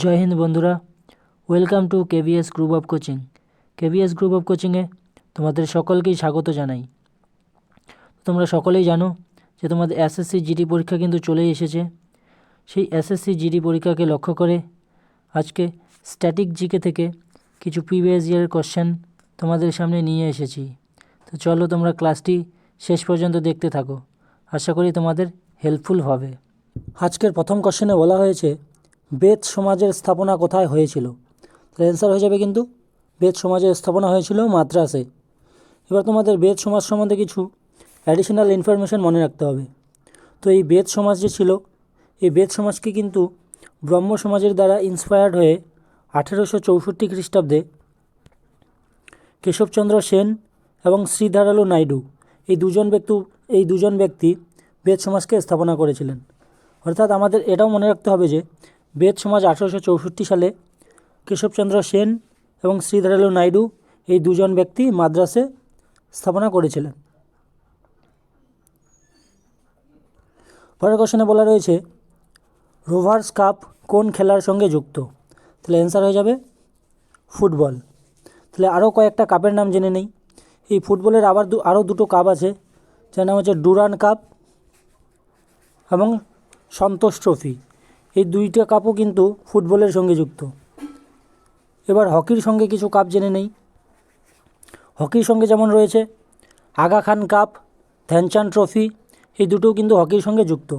জয় হিন্দ বন্ধুরা welcome to KVS group of coaching KVS group of কোচিংয়ে তোমাদের সকলকেই স্বাগত জানাই। তোমরা সকলেই জানো যে তোমাদের এসএসসি জিডি পরীক্ষা কিন্তু চলেই এসেছে। সেই এসএসসি জিডি পরীক্ষাকে লক্ষ্য করে আজকে স্ট্যাটিক জিকে থেকে কিছু প্রিভিয়াস ইয়ারের কোশ্চেন তোমাদের সামনে নিয়ে এসেছি। তো চলো তোমরা ক্লাসটি শেষ পর্যন্ত দেখতে থাকো। আশা করি তোমাদের হেল্পফুল হবে। আজকের প্রথম কোশ্চেনে বলা হয়েছে বেদ সমাজের স্থাপনা কোথায় হয়েছিল? তাহলে অ্যান্সার হয়ে যাবে কিন্তু, বেদ সমাজের স্থাপনা হয়েছিল মাদ্রাসে। এবার তোমাদের বেদ সমাজ সম্বন্ধে কিছু অ্যাডিশনাল ইনফরমেশন মনে রাখতে হবে। তো এই বেদ সমাজ যে ছিল, এই বেদ সমাজকে কিন্তু ব্রহ্ম সমাজের দ্বারা ইন্সপায়ার্ড হয়ে আঠেরোশো চৌষট্টি খ্রিস্টাব্দে কেশবচন্দ্র সেন এবং শ্রীধারালু নাইডু, এই দুজন ব্যক্তি, এই দুজন ব্যক্তি বেদ সমাজকে স্থাপনা করেছিলেন। অর্থাৎ আমাদের এটাও মনে রাখতে হবে যে বেদ সমাজ আঠেরোশো চৌষট্টি সালে কেশবচন্দ্র সেন এবং শ্রীধারালু নাইডু এই দুজন ব্যক্তি মাদ্রাসে স্থাপনা করেছিলেন। পরের কোশ্চেনে বলা রয়েছে, রোভার্স কাপ কোন খেলার সঙ্গে যুক্ত? তাহলে অ্যান্সার হয়ে যাবে, ফুটবল। তাহলে আরও কয়েকটা কাপের নাম জেনে নেই। এই ফুটবলের আবার দু আরও দুটো কাপ আছে, যার নাম হচ্ছে ডুরান কাপ এবং সন্তোষ ট্রফি। এই দুইটা কাপও কিন্তু ফুটবলের সঙ্গে যুক্ত। এবার হকির সঙ্গে কিছু কাপ জেনে নেই। হকির সঙ্গে যেমন রয়েছে, আগা খান কাপ, ধ্যানচাঁদ ট্রফি, এই দুটোও কিন্তু হকির সঙ্গে যুক্ত।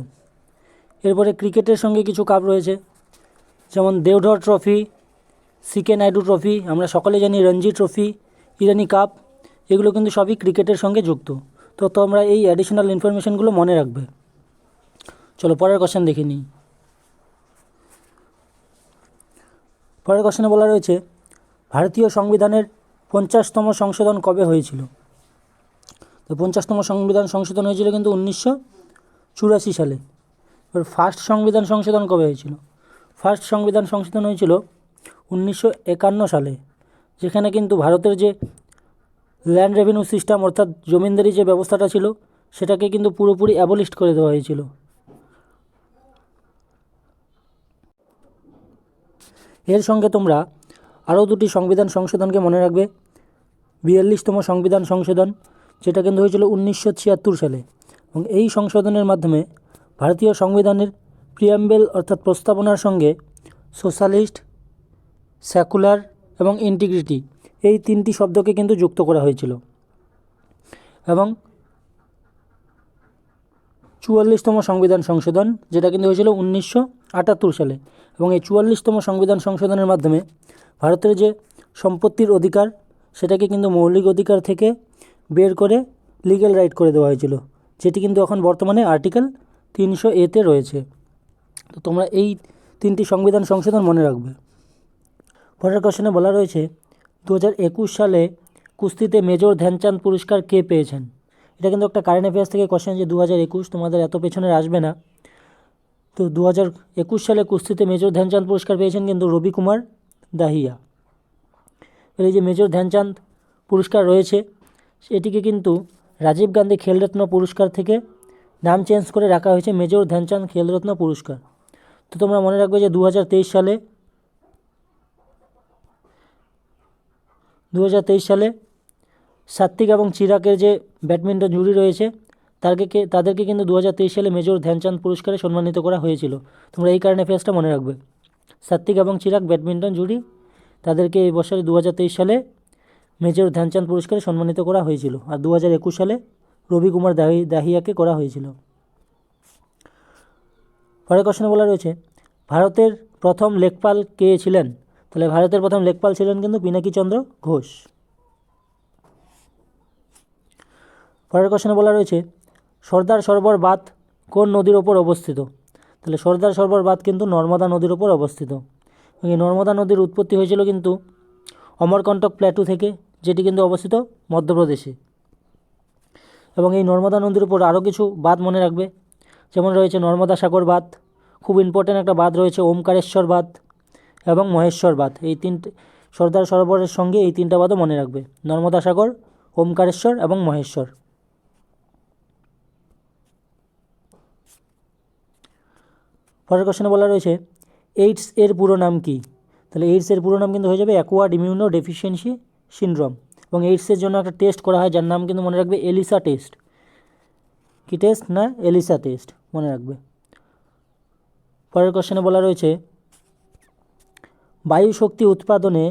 এরপরে ক্রিকেটের সঙ্গে কিছু কাপ রয়েছে, যেমন Deodhar trophy, C K Naidu trophy, আমরা সকলে জানি রঞ্জি ট্রফি, ইরানি কাপ, এগুলো কিন্তু সবই ক্রিকেটের সঙ্গে যুক্ত। তো তোমরা এই অ্যাডিশনাল ইনফরমেশনগুলো মনে রাখবে। চলো পরের কোশ্চেন দেখে নিই। পরের কোশ্চেনে বলা রয়েছে, ভারতীয় সংবিধানের পঞ্চাশতম সংশোধন কবে হয়েছিল? তো পঞ্চাশতম সংবিধান সংশোধন হয়েছিল কিন্তু উনিশশো চুরাশি সালে। এবার ফার্স্ট সংবিধান সংশোধন কবে হয়েছিল? ফার্স্ট সংবিধান সংশোধন হয়েছিল উনিশশো একান্ন সালে, যেখানে কিন্তু ভারতের যে ল্যান্ড রেভিনিউ সিস্টেম অর্থাৎ জমিনদারি যে ব্যবস্থাটা ছিল, সেটাকে কিন্তু পুরোপুরি অ্যাবলিস্ট করে দেওয়া হয়েছিল। এর সঙ্গে তোমরা আরও দুটি সংবিধান সংশোধনকে মনে রাখবে। বিয়াল্লিশতম সংবিধান সংশোধন, যেটা কিন্তু হয়েছিল উনিশশো ছিয়াত্তর সালে। এবং এই সংশোধনের মাধ্যমে ভারতীয় সংবিধানের প্রিয়াম্বেল অর্থাৎ প্রস্তাবনার সঙ্গে সোশ্যালিস্ট, সেকুলার এবং ইন্টিগ্রিটি এই তিনটি শব্দকে কিন্তু যুক্ত করা হয়েছিল। এবং চুয়াল্লিশতম সংবিধান সংশোধন, যেটা কিন্তু হয়েছিল উনিশশো আটাত্তর সালে। এবং এই চুয়াল্লিশতম সংবিধান সংশোধনের মাধ্যমে ভারতের যে সম্পত্তির অধিকার, সেটাকে কিন্তু মৌলিক অধিকার থেকে বের করে লিগ্যাল রাইট করে দেওয়া হয়েছিল, যেটি কিন্তু এখন বর্তমানে আর্টিকেল তিনশো এতে রয়েছে। তো তোমরা এই তিনটি সংবিধান সংশোধন মনে রাখবে। পরের কোশ্চেনে বলা রয়েছে দু হাজার একুশ সালে কুস্তিতে মেজর ধ্যানচাঁদ পুরস্কার কে পেয়েছেন? এটা কিন্তু একটা কারেন্ট অ্যাফেয়ার্স থেকে কোশ্চেন যে দু হাজার একুশ তোমাদের এত পেছনের আসবে না। তো দু হাজার একুশ সালে কুস্তিতে মেজর ধ্যানচাঁদ পুরস্কার পেয়েছেন কিন্তু রবি কুমার দাহিয়া। এই যে মেজর ধ্যানচাঁদ পুরস্কার রয়েছে, এটিকে কিন্তু রাজীব গান্ধী খেলরত্ন পুরস্কার থেকে নাম চেঞ্জ করে রাখা হয়েছে মেজর ধ্যানচাঁদ খেলরত্ন পুরস্কার। তো তোমরা মনে রাখবে যে দু হাজার তেইশ সালে দু হাজার তেইশ সালে সাত্বিক এবং চিরাকের যে ব্যাডমিন্টন জুড়ি রয়েছে তাদেরকে তাদেরকে কিন্তু দু হাজার তেইশ সালে মেজর ধ্যানচাঁদ পুরস্কারে সম্মানিত করা হয়েছিল। তোমরা এই কারণে ফেসটা মনে রাখবে। সাত্বিক এবং চিরাক ব্যাডমিন্টন জুড়ি তাদেরকে এই বছরে দু হাজার তেইশ সালে মেজর ধ্যানচাঁদ পুরস্কারে সম্মানিত করা হয়েছিল। আর দু হাজার একুশ সালে রবি কুমার দাহি, দাহিয়াকে করা হয়েছিল। পরের কোশ্চেনে বলা রয়েছে, ভারতের প্রথম লেখপাল কে ছিলেন? তাহলে ভারতের প্রথম লেখপাল ছিলেন কিন্তু পিনাকীচন্দ্র ঘোষ। পরের কোশ্চেনে বলা রয়েছে, সর্দার সরোবর বাঁধ কোন নদীর ওপর অবস্থিত? তাহলে সর্দার সরোবর বাঁধ কিন্তু নর্মদা নদীর ওপর অবস্থিত। এই নর্মদা নদীর উৎপত্তি হয়েছিল কিন্তু অমরকণ্টক প্ল্যাটু থেকে, যেটি কিন্তু অবস্থিত মধ্যপ্রদেশে। এবং এই নর্মদা নদীর উপর আরও কিছু বাঁধ মনে রাখবে। যেমন রয়েছে নর্মদা সাগর বাঁধ, খুব ইম্পর্ট্যান্ট একটা বাঁধ রয়েছে ওমকারেশ্বর বাঁধ এবং মহেশ্বর বাঁধ। এই তিনটে, সর্দার সরোবরের সঙ্গে এই তিনটা বাঁধও মনে রাখবে, নর্মদা সাগর, ওমকারেশ্বর এবং মহেশ্বর। পরের কোশ্চেনে বলা রয়েছে, এইডস এর পুরো নাম কি? তাহলে এইডস এর পুরো নাম কিন্তু হয়ে যাবে অ্যাকোয়ার্ড ইমিউনো ডেফিসিয়েন্সি সিনড্রোম। এবং এইডসের জন্য একটা টেস্ট করা হয়, যার নাম কিন্তু মনে রাখবে এলিসা টেস্ট। কি টেস্ট না? এলিসা টেস্ট, মনে রাখবে। পরের কোশ্চেনে বলা রয়েছে বায়ু শক্তি উৎপাদনে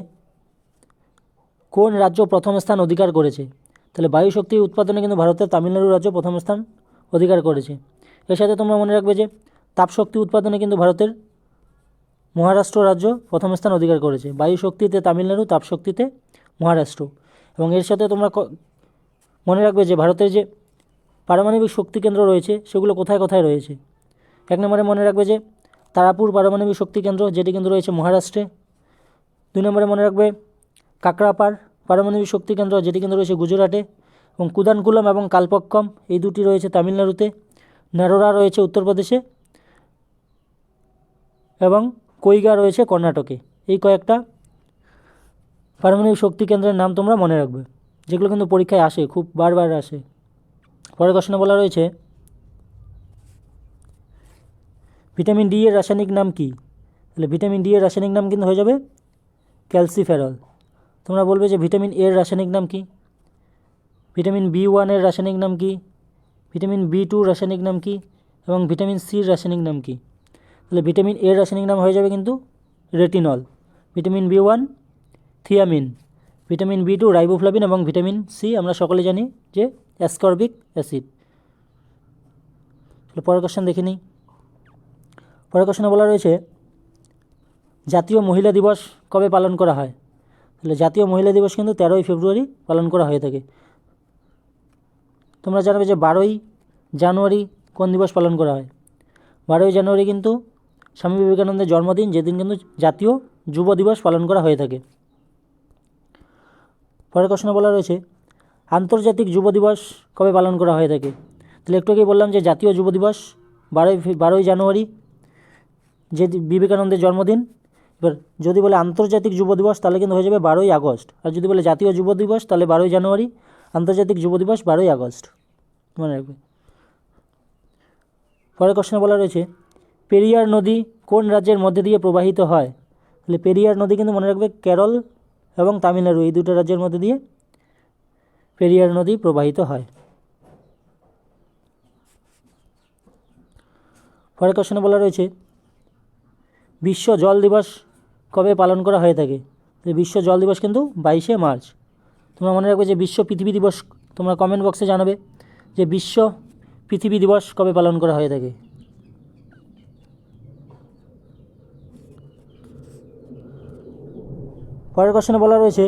কোন রাজ্য প্রথম স্থান অধিকার করেছে? তাহলে বায়ু শক্তি উৎপাদনে কিন্তু ভারতের তামিলনাড়ু রাজ্য প্রথম স্থান অধিকার করেছে। এর সাথে তোমরা মনে রাখবে যে তাপশক্তি উৎপাদনে কিন্তু ভারতের মহারাষ্ট্র রাজ্য প্রথম স্থান অধিকার করেছে। বায়ু শক্তিতে তামিলনাড়ু, তাপশক্তিতে মহারাষ্ট্র। এবং এর সাথে তোমরা মনে রাখবে যে ভারতের যে পারমাণবিক শক্তি কেন্দ্র রয়েছে, সেগুলো কোথায় কোথায় রয়েছে? এক নম্বরে মনে রাখবে যে তারাপুর পারমাণবিক শক্তি কেন্দ্র, যেটি কিন্তু রয়েছে মহারাষ্ট্রে। দুই নম্বরে মনে রাখবে কাকরাপার পারমাণবিক শক্তি কেন্দ্র, যেটি কিন্তু রয়েছে গুজরাটে। এবং কুদানকুলম এবং কালপক্কম এই দুটি রয়েছে তামিলনাড়ুতে। নারোরা রয়েছে উত্তরপ্রদেশে। এবং কৈগা রয়েছে কর্ণাটকে। এই কয়েকটা পারমাণবিক শক্তি কেন্দ্রের নাম তোমরা মনে রাখবে, যেগুলো কিন্তু পরীক্ষায় আসে, খুব বারবার আসে। পরের প্রশ্নে বলা রয়েছে, ভিটামিন ডি এর রাসায়নিক নাম কি? তাহলে ভিটামিন ডি এর রাসায়নিক নাম কিন্তু হয়ে যাবে ক্যালসিফেরল। তোমরা বলবে যে ভিটামিন এর রাসায়নিক নাম কি? ভিটামিন বি ওয়ানের রাসায়নিক নাম কি? ভিটামিন বি টু রাসায়নিক নাম কি? এবং ভিটামিন সির রাসায়নিক নাম কি? তাহলে ভিটামিন এর রাসায়নিক নাম হয়ে যাবে কিন্তু retinol. Vitamin B one, thiamine. Vitamin B two, riboflavin এবং ভিটামিন সি আমরা সকলে জানি যে অ্যাসকর্বিক অ্যাসিড। তাহলে পরের কোশ্চেন দেখে নিই। পরের কোশ্চেনে বলা রয়েছে, জাতীয় মহিলা দিবস কবে পালন করা হয়? তাহলে জাতীয় মহিলা দিবস কিন্তু তেরোই ফেব্রুয়ারি পালন করা হয়ে থাকে। তোমরা জানবে যে বারোই জানুয়ারি কোন দিবস পালন করা হয়? বারোই জানুয়ারি কিন্তু স্বামী বিবেকানন্দের জন্মদিন, যেদিন কিন্তু জাতীয় যুব দিবস পালন করা হয়ে থাকে। পরের প্রশ্ন বলা রয়েছে, আন্তর্জাতিক যুব দিবস কবে পালন করা হয়ে থাকে? তাহলে একটু আগেই বললাম যে, জাতীয় যুব দিবস বারোই বারোই জানুয়ারি, যে বিবেকানন্দের জন্মদিন। এবার যদি বলে আন্তর্জাতিক যুব দিবস, তাহলে কিন্তু হয়ে যাবে বারোই আগস্ট। আর যদি বলে জাতীয় যুব দিবস, তাহলে বারোই জানুয়ারি, আন্তর্জাতিক যুব দিবস বারোই আগস্ট। মনে রাখবে। পরের কোশ্চেনে বলা রয়েছে পেরিয়ার নদী কোন রাজ্যের মধ্যে দিয়ে প্রবাহিত হয়? তাহলে পেরিয়ার নদী কিন্তু মনে রাখবে কেরল এবং তামিলনাড়ু, এই দুটো রাজ্যের মধ্যে দিয়ে পেরিয়ার নদী প্রবাহিত হয়। পরের কোশ্চেনে বলা রয়েছে, বিশ্ব জল দিবস কবে পালন করা হয়ে থাকে? বিশ্ব জল দিবস কিন্তু বাইশে মার্চ। তোমরা মনে রাখবে যে বিশ্ব পৃথিবী দিবস, তোমরা কমেন্ট বক্সে জানাবে যে বিশ্ব পৃথিবী দিবস কবে পালন করা হয়ে থাকে। পরের কোশ্চেনে বলা রয়েছে,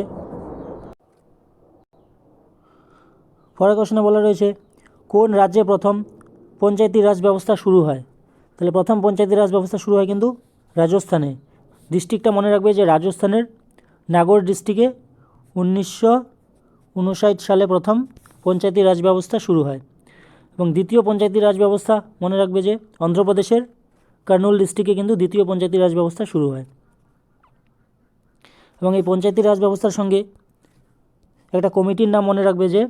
পরের কোশ্চেনে বলা রয়েছে, কোন রাজ্যে প্রথম পঞ্চায়েতি রাজ ব্যবস্থা শুরু হয়? তাহলে প্রথম পঞ্চায়েতি রাজ ব্যবস্থা শুরু হয় কিন্তু রাজস্থানে। ডিস্ট্রিক্টটা মনে রাখবে যে রাজস্থানের নাগর ডিস্ট্রিক্টে উনিশশো উনষাট সালে প্রথম পঞ্চায়েতি রাজ ব্যবস্থা শুরু হয়। এবং দ্বিতীয় পঞ্চায়েতি রাজ ব্যবস্থা মনে রাখবে যে অন্ধ্রপ্রদেশের কার্নুল ডিস্ট্রিক্টে কিন্তু দ্বিতীয় পঞ্চায়েতি রাজ ব্যবস্থা শুরু হয়। এবং এই পঞ্চায়েতি রাজ ব্যবস্থার সঙ্গে একটা কমিটির নাম মনে রাখবে যে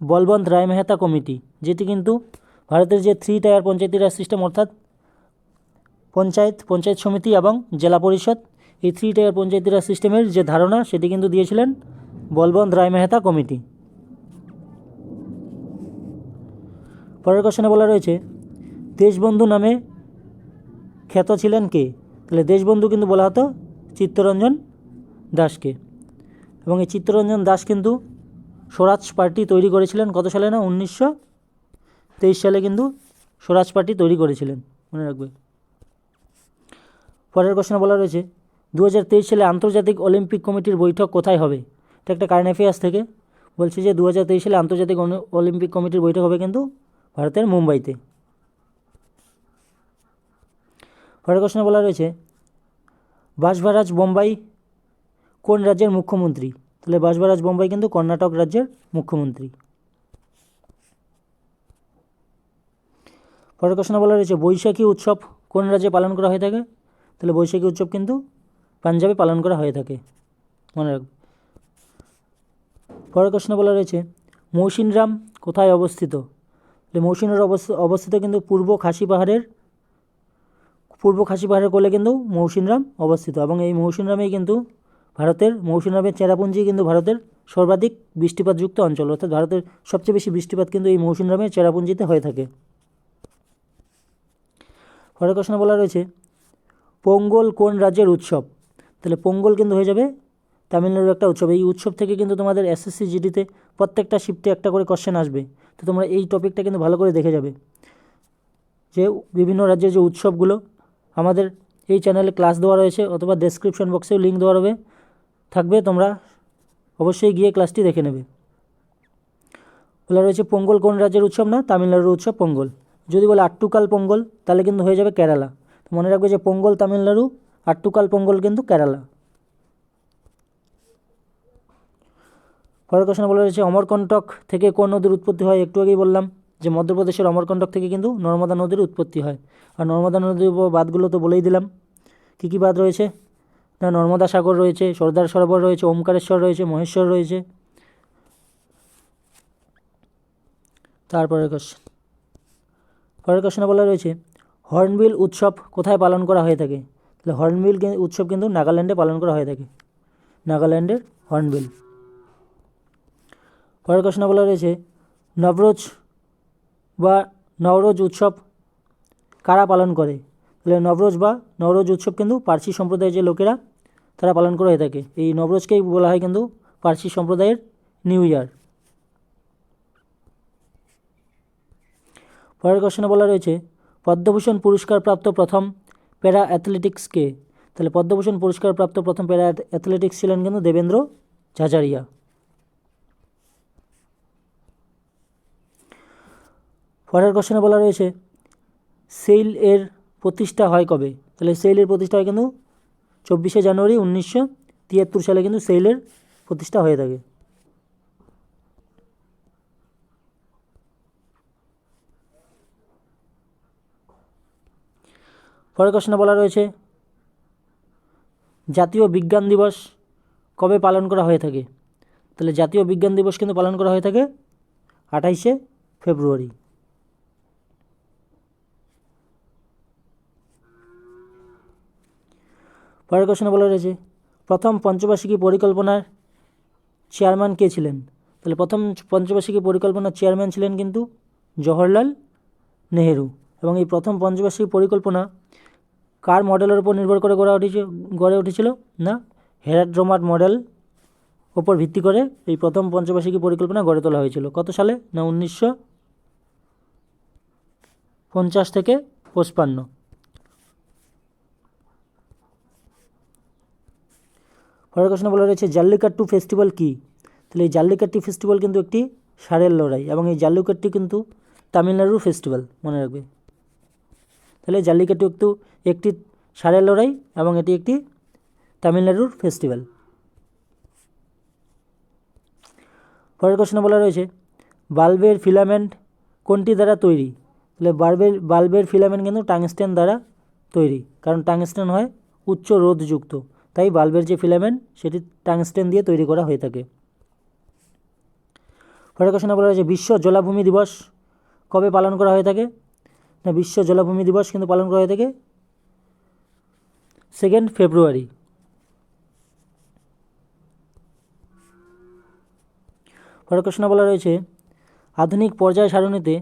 বলবন্ত রায় মেহতা কমিটি, যেটি কিন্তু ভারতের যে three tier Panchayati Raj system অর্থাৎ পঞ্চায়েত পঞ্চায়েত সমিতি এবং জেলা পরিষদ, এই থ্রি টায়ার পঞ্চায়েতি রাজ সিস্টেমের যে ধারণা, সেটি কিন্তু দিয়েছিলেন বলবন্ত রায় মেহতা কমিটি। পরের কোশ্চেনে বলা রয়েছে, দেশবন্ধু নামে খ্যাত ছিলেন কে? তাহলে দেশবন্ধু কিন্তু বলা হতো চিত্তরঞ্জন দাসকে। এবং এই চিত্তরঞ্জন দাস কিন্তু স্বরাজ পার্টি তৈরি করেছিলেন কত সালে না? উনিশশো তেইশ সালে কিন্তু স্বরাজ পার্টি তৈরি করেছিলেন। মনে রাখবে। পরের কোশ্চেনে বলা রয়েছে দু হাজার তেইশ সালে আন্তর্জাতিক অলিম্পিক কমিটির বৈঠক কোথায় হবে? এটা একটা কারেন্ট অ্যাফেয়ার্স থেকে। বলছে যে দু হাজার তেইশ সালে আন্তর্জাতিক অলিম্পিক কমিটির বৈঠক হবে কিন্তু ভারতের মুম্বাইতে। পরের কোশ্চেনে বলা রয়েছে, বাসভারাজ বোম্বাই কোন রাজ্যের মুখ্যমন্ত্রী? তাহলে বাসভারাজ বোম্বাই কিন্তু কর্ণাটক রাজ্যের মুখ্যমন্ত্রী। পরের কোশ্চেনে বলা রয়েছে বৈশাখী উৎসব কোন রাজ্যে পালন করা হয়ে থাকে? তাহলে বৈশাখী উৎসব কিন্তু পাঞ্জাবে পালন করা হয়ে থাকে। মনে রাখবে। পরের কোশ্চেনে বলা রয়েছে মৌসিনরাম কোথায় অবস্থিত? তাহলে মৌসিনের অবস্থ, অবস্থিত কিন্তু পূর্ব খাসি পাহাড়ের, পূর্ব খাসি পাহাড়ের কোলে কিন্তু মৌসিনরাম অবস্থিত এবং এই মৌসিনরামেই কিন্তু ভারতের মৌসিনরামের চেরাপুঞ্জি কিন্তু ভারতের সর্বাধিক বৃষ্টিপাতযুক্ত অঞ্চল, অর্থাৎ ভারতের সবচেয়ে বেশি বৃষ্টিপাত কিন্তু এই মৌসিনরামের চেরাপুঞ্জিতে হয়ে থাকে। পরের প্রশ্নে বলা রয়েছে, পোঙ্গল কোন রাজ্যের উৎসব? তাহলে পোঙ্গল কিন্তু হয়ে যাবে তামিলনাড়ুর একটা উৎসব। এই উৎসব থেকে কিন্তু তোমাদের এসএসসি জিডিতে প্রত্যেকটা শিফটে একটা করে কোশ্চেন আসবে। তো তোমরা এই টপিকটা কিন্তু ভালো করে দেখে যাবে যে বিভিন্ন রাজ্যের যে উৎসবগুলো আমাদের এই চ্যানেলে ক্লাস দেওয়া রয়েছে, অথবা ডেসক্রিপশন বক্সেও লিঙ্ক দেওয়া হবে থাকবে, তোমরা অবশ্যই গিয়ে ক্লাসটি দেখে নেবে। বলা রয়েছে, পোঙ্গল কোন রাজ্যের উৎসব না? তামিলনাড়ুর উৎসব পোঙ্গল। যদি বলে আট্টুকাল পোঙ্গল, তাহলে কিন্তু হয়ে যাবে কেরালা। তো মনে রাখবে যে পোঙ্গল তামিলনাড়ু, আট্টুকাল পোঙ্গল কিন্তু কেরালা। পরের কোশ্চেন বলা রয়েছে অমরকণ্টক থেকে কোন নদীর উৎপত্তি হয়? একটু আগেই বললাম যে মধ্যপ্রদেশের অমরকণ্টক থেকে কিন্তু নর্মদা নদীর উৎপত্তি হয়। আর নর্মদা নদীর বাঁধগুলো তো বলেই দিলাম। কী কী বাঁধ রয়েছে? না নর্মদা সাগর রয়েছে, সর্দার সরোবর রয়েছে, ওমকারেশ্বর রয়েছে, মহেশ্বর রয়েছে। তারপরে কোশ্চেন পরের কোশ্চেনে বলা রয়েছে, হর্নবিল উৎসব কোথায় পালন করা হয়ে থাকে? তাহলে হর্নবিল উৎসব কিন্তু নাগাল্যান্ডে পালন করা হয়ে থাকে। নাগাল্যান্ডের হর্নবিল। পরের কোশ্চেনে বলা রয়েছে, নবরোজ বা নবরোজ উৎসব কারা পালন করে? তাহলে নবরোজ বা নবরোজ উৎসব কিন্তু পার্সি সম্প্রদায়ের যে লোকেরা, তারা পালন করে হয়ে থাকে। এই নবরোজকেই বলা হয় কিন্তু পার্সি সম্প্রদায়ের নিউ ইয়ার পরের কোশ্চেনে বলা রয়েছে, পদ্মভূষণ পুরস্কার প্রাপ্ত প্রথম প্যারা অ্যাথলেটিক্সকে। তাহলে পদ্মভূষণ পুরস্কার প্রাপ্ত প্রথম প্যারা অ্যাথলেটিক্স ছিলেন কিন্তু দেবেন্দ্র ঝাঝারিয়া। পরের কোশ্চেনে বলা রয়েছে সেল এর প্রতিষ্ঠা হয় কবে? তাহলে সেল এর প্রতিষ্ঠা হয় কিন্তু চব্বিশে জানুয়ারি উনিশশো তিয়াত্তর সালে কিন্তু সেলের প্রতিষ্ঠা হয়ে থাকে। পরের কোশ্চেনে বলা রয়েছে, জাতীয় বিজ্ঞান দিবস কবে পালন করা হয়ে থাকে? তাহলে জাতীয় বিজ্ঞান দিবস কিন্তু পালন করা হয়ে থাকে আঠাইশে ফেব্রুয়ারি। পরের কোশ্চেনে বলা রয়েছে, প্রথম পঞ্চবার্ষিকী পরিকল্পনার চেয়ারম্যান কে ছিলেন? তাহলে প্রথম পঞ্চবার্ষিকী পরিকল্পনার চেয়ারম্যান ছিলেন কিন্তু জওহরলাল নেহেরু। এবং এই প্রথম পঞ্চবার্ষিকী পরিকল্পনা কার মডেলের উপর নির্ভর করে গড়ে উঠেছে, গড়ে উঠেছিল? না হেরাড্রোমাট মডেল ওপর ভিত্তি করে এই প্রথম পঞ্চবার্ষিকী পরিকল্পনা গড়ে তোলা হয়েছিল। কত সালে? না, উনিশশো পঞ্চাশ থেকে পঁচপান্ন। পরের প্রশ্ন বলা রয়েছে জাল্লিকাট্টু ফেস্টিভ্যাল কী? তাহলে এই জাল্লিকাট্টি ফেস্টিভ্যাল কিন্তু একটি ষাঁড়ের লড়াই এবং এই জাল্লিকাট্টি কিন্তু তামিলনাড়ুর ফেস্টিভ্যাল, মনে রাখবে। তাহলে জাল্লিকাট্টু একটু, একটি ষাঁড়ের লড়াই এবং এটি একটি তামিলনাড়ুর ফেস্টিভ্যাল। পরের প্রশ্ন বলা রয়েছে, বাল্বের ফিলামেন্ট কোনটি দ্বারা তৈরি? তাহলে বাল্বের বাল্বের ফিলামেন্ট কিন্তু টাংস্টেন দ্বারা তৈরি, কারণ টাংস্টেন হয় উচ্চ রোধযুক্ত। তাই বাল্বের যে ফিলামেন্ট, সেটি টাংস্টেন দিয়ে তৈরি করা হয়ে থাকে। পরের কোশ্চেনে বলা হয়েছে, বিশ্ব জলাভূমি দিবস কবে পালন করা হয়ে থাকে? না, বিশ্ব জলাভূমি দিবস কিন্তু পালন করা হয়ে থাকে সেকেন্ড ফেব্রুয়ারি পরের প্রশ্ন বলা রয়েছে, আধুনিক পর্যায় সারণীতে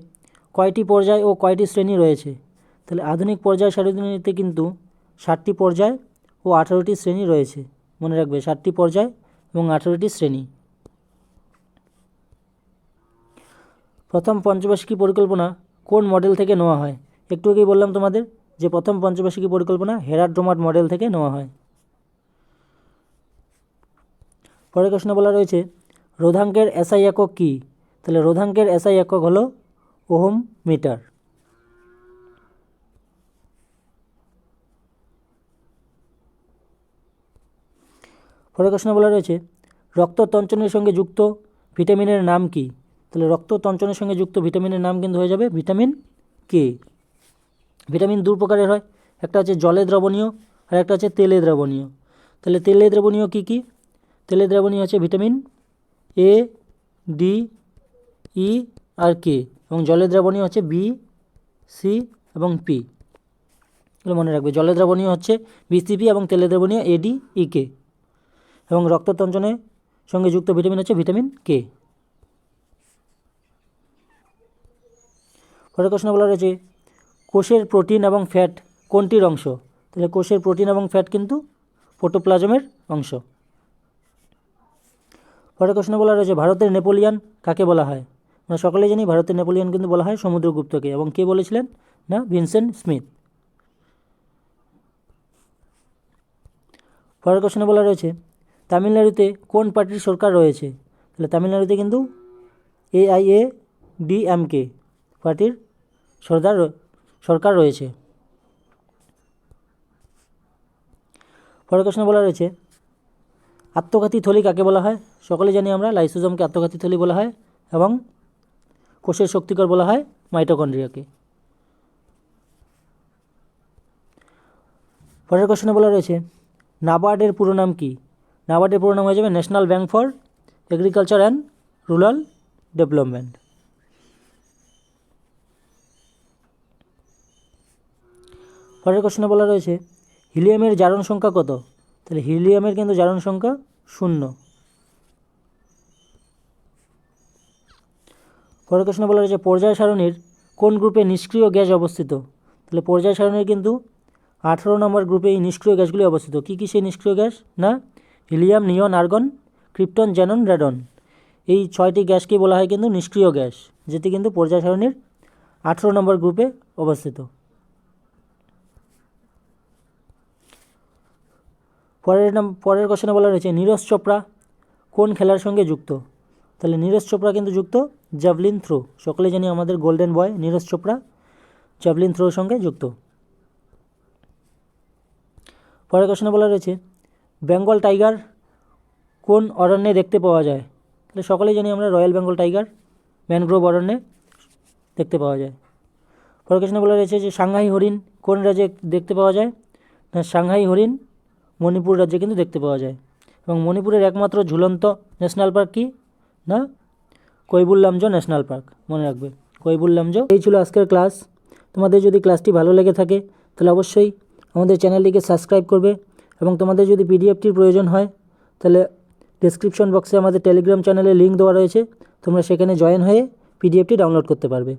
কয়টি পর্যায় ও কয়টি শ্রেণি রয়েছে? তাহলে আধুনিক পর্যায় সারণীতে কিন্তু ষাটটি পর্যায় ও আঠারোটি শ্রেণি রয়েছে। মনে রাখবে, সাতটি পর্যায় এবং আঠারোটি শ্রেণি। প্রথম পঞ্চবার্ষিকী পরিকল্পনা কোন মডেল থেকে নেওয়া হয়? একটু আগেই বললাম তোমাদের যে প্রথম পঞ্চবার্ষিকী পরিকল্পনা হেরাড্রোমাট মডেল থেকে নেওয়া হয়। পরের প্রশ্ন বলা রয়েছে, রোধাঙ্কের এসআই একক কী? তাহলে রোধাঙ্কের এসআই একক হলো ওহম মিটার। পরের প্রশ্ন বলা রয়েছে, রক্ত তঞ্চনের সঙ্গে যুক্ত ভিটামিনের নাম কি? তাহলে রক্ত তঞ্চনের সঙ্গে যুক্ত ভিটামিনের নাম কিন্তু হয়ে যাবে ভিটামিন কে ভিটামিন দু প্রকারের হয়, একটা হচ্ছে জলে দ্রবণীয় আর একটা হচ্ছে তেলে দ্রবণীয়। তাহলে তেলে দ্রবণীয় কী কী? তেলে দ্রবণীয় হচ্ছে ভিটামিন এ ডি ই আর কে এবং জলে দ্রবণীয় হচ্ছে বি সি এবং পি এগুলো মনে রাখবে, জলের দ্রবণীয় হচ্ছে বিসিপি এবং তেলের দ্রাবণীয় এডি ইকে এবং রক্ততঞ্চনের সঙ্গে যুক্ত ভিটামিন হচ্ছে ভিটামিন কে পরের প্রশ্ন বলা রয়েছে কোষের প্রোটিন এবং ফ্যাট কোনটির অংশ? তাহলে কোষের প্রোটিন এবং ফ্যাট কিন্তু প্রোটোপ্লাজমের অংশ। পরের প্রশ্ন বলা রয়েছে ভারতের নেপোলিয়ান কাকে বলা হয়? আমরা সকলেই জানি ভারতের নেপোলিয়ান কিন্তু বলা হয় সমুদ্রগুপ্তকে, এবং কে বলেছিলেন? না, ভিনসেন্ট স্মিথ। পরের কোশ্চেনে বলা রয়েছে তামিলনাড়ুতে কোন পার্টির সরকার রয়েছে? তাহলে তামিলনাড়ুতে কিন্তু এআইএ ডিএমকে পার্টির সরকার সরকার রয়েছে। পরের কোশ্চেনে বলা রয়েছে, আত্মঘাতী থলি কাকে বলা হয়? সকলে জানি আমরা, লাইসোজমকে আত্মঘাতী থলি বলা হয় এবং কোষের শক্তিকর বলা হয় মাইটোকন্ড্রিয়াকে। পরের কোশ্চেনে বলা রয়েছে, নাবার্ডের পুরো নাম কি? নাবার্ডের পুরো নাম হয়ে যাবে national bank for agriculture and rural development পরের কোশ্চেনে বলা রয়েছে, হিলিয়ামের জারণ সংখ্যা কত? তাহলে হিলিয়ামের কিন্তু জারণ সংখ্যা শূন্য। পরের প্রশ্ন বলা রয়েছে, পর্যায় সারণীর কোন গ্রুপে নিষ্ক্রিয় গ্যাস অবস্থিত? তাহলে পর্যায় সারণীর কিন্তু আঠেরো নম্বর গ্রুপে এই নিষ্ক্রিয় গ্যাসগুলি অবস্থিত। কী কী সেই নিষ্ক্রিয় গ্যাস? না helium neon argon, krypton xenon radon. এই ছয়টি গ্যাসকেই বলা হয় কিন্তু নিষ্ক্রিয় গ্যাস, যেটি কিন্তু পর্যায় সারণীর আঠেরো নম্বর গ্রুপে অবস্থিত। পরের নাম, পরের কোশ্চেনে বলা রয়েছে নীরজ চোপড়া কোন খেলার সঙ্গে যুক্ত? তাহলে নীরজ চোপড়া কিন্তু যুক্ত জ্যাভলিন থ্রো। সকলে জানি আমাদের golden boy Neeraj Chopra javelin থ্রোর সঙ্গে যুক্ত। পরের কোশ্চেনে বলা রয়েছে বেঙ্গল টাইগার কোন অরণ্যে দেখতে পাওয়া যায়? তাহলে সকলেই জানি আমরা রয়্যাল বেঙ্গল টাইগার, ম্যানগ্রোভ অরণ্যে দেখতে পাওয়া যায়। পরের কোশ্চেনে বলা রয়েছে যে সাংহাই হরিণ কোন রাজ্যে দেখতে পাওয়া যায়? না, সাংহাই হরিণ মণিপুর রাজ্যে কিন্তু দেখতে পাওয়া যায়। এবং মণিপুরের একমাত্র ঝুলন্ত ন্যাশনাল পার্ক কি? না কৈবুল্লামজো ন্যাশনাল পার্ক, মনে রাখবে। কৈবুল্লামজো এই ছিল আজকের ক্লাস। তোমাদের যদি ক্লাসটি ভালো লেগে থাকে, তাহলে অবশ্যই আমাদের চ্যানেলটিকে সাবস্ক্রাইব করবে। এবং তোমাদের যদি পিডিএফটির প্রয়োজন হয়, তাহলে ডেসক্রিপশন বক্সে আমাদের টেলিগ্রাম চ্যানেলে লিঙ্ক দেওয়া রয়েছে। তোমরা সেখানে জয়েন হয়ে পিডিএফটি ডাউনলোড করতে পারবে।